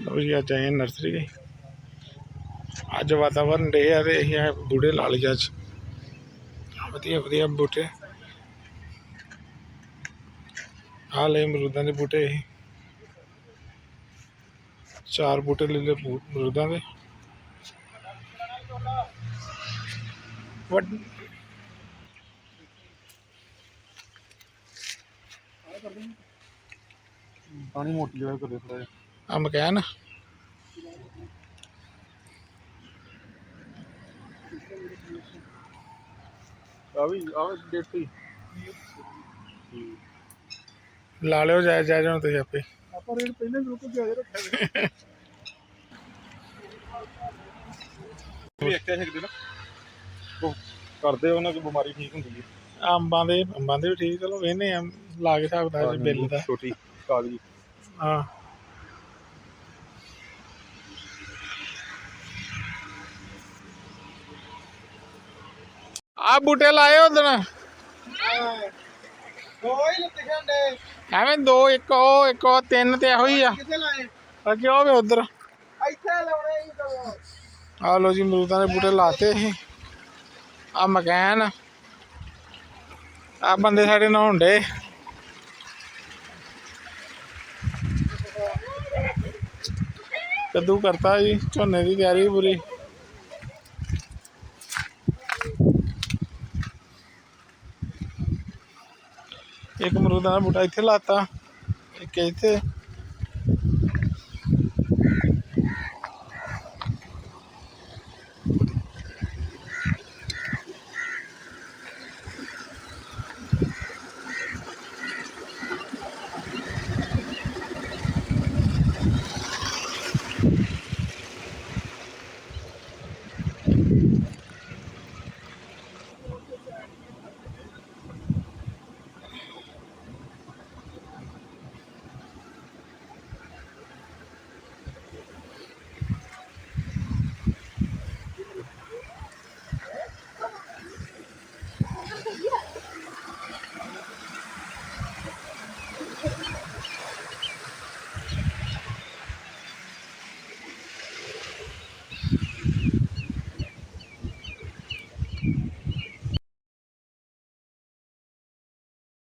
ਲਓ ਜੀ, ਅੱਜ ਆਏ ਨਰਸਰੀ ਅੱਜ ਵਾਤਾਵਰਨ ਡੇ ਆ ਤੇ ਅਸੀਂ ਆਏ ਬੂੜੇ ਲਾ ਲਈ ਅੱਜ। ਵਧੀਆ ਵਧੀਆ ਬੂਟੇ। ਆ ਲੈ ਅਮਰੂਦਾਂ ਦੇ ਬੂਟੇ ਇਹ ਚਾਰ ਬੂਟੇ ਲੈ ਲਏ ਬੂ- ਅਮਰੂਦਾਂ ਦੇ। ਵੱਡ ਪਾਣੀ ਮੋਟੀ ਜਗ੍ਹਾ ਕਰੇ ਥੋੜਾ ਜਿਹਾ। ਆ ਮਕੈਨ ਆ ਵੀ ਆ ਡੇਟੀ ਲਾ ਲਿਓ ਜਾਇ ਜਾਇ ਜਾਣ ਤੁਸੀਂ ਆਪੇ। ਆਪਾਂ ਰੇਟ ਪਹਿਲਾਂ ਗਰੁੱਪ ਚ ਆਏ ਰੱਖਿਆ ਹੋਇਆ। ਵੇਖਿਆ ਸਕਦੇ ਨਾ? ਉਹ ਕਰਦੇ ਉਹਨਾਂ ਦੀ ਬਿਮਾਰੀ ਠੀਕ ਹੁੰਦੀ ਹੈ। ਅੰਬਾਂ ਦੇ ਅੰਬਾਂ ਦੇ ਵੀ ਠੀਕ ਚਲੋ ਵੇਨੇ ਆ ਲਾ ਕੇ ਹਿਸਾਬ ਦਾ ਬਿੱਲ ਦਾ। ਛੋਟੀ ਕਾਗਜੀ ਹਾਂ। ਆ ਬੂਟੇ ਲਾਏ ਉਦਣ ਕੋਈ ਲੱਤੇ ਖੰਡੇ ਐਵੇਂ ਦੋ ਇੱਕ ਉਹ ਇੱਕ ਉਹ ਤਿੰਨ ਤੇ ਇਹੋ ਹੀ ਆ। ਕਿੱਥੇ ਲਾਏ? ਬਾਕੀ ਉਹ ਵੀ ਉਧਰ। ਇੱਥੇ ਲਾਉਣੇ ਹੀ ਤਾਂ ਆ ਲੋ ਜੀ ਅਮਰੂਦਾਂ ਦੇ ਬੂਟੇ ਲਾਤੇ ਇਹ ਆ ਮਕੈਨ। ਆ ਬੰਦੇ ਸਾਡੇ ਨਹਾਉਣ ਡੇ ਕੱਦੂ ਕਰਤਾ ਜੀ ਝੋਨੇ ਦੀ ਤਿਆਰੀ ਪੂਰੀ। ਇੱਕ ਅਮਰੂਦਾਂ ਦਾ ਬੂਟਾ ਇੱਥੇ ਲਾਤਾ ਇੱਕ ਇੱਥੇ।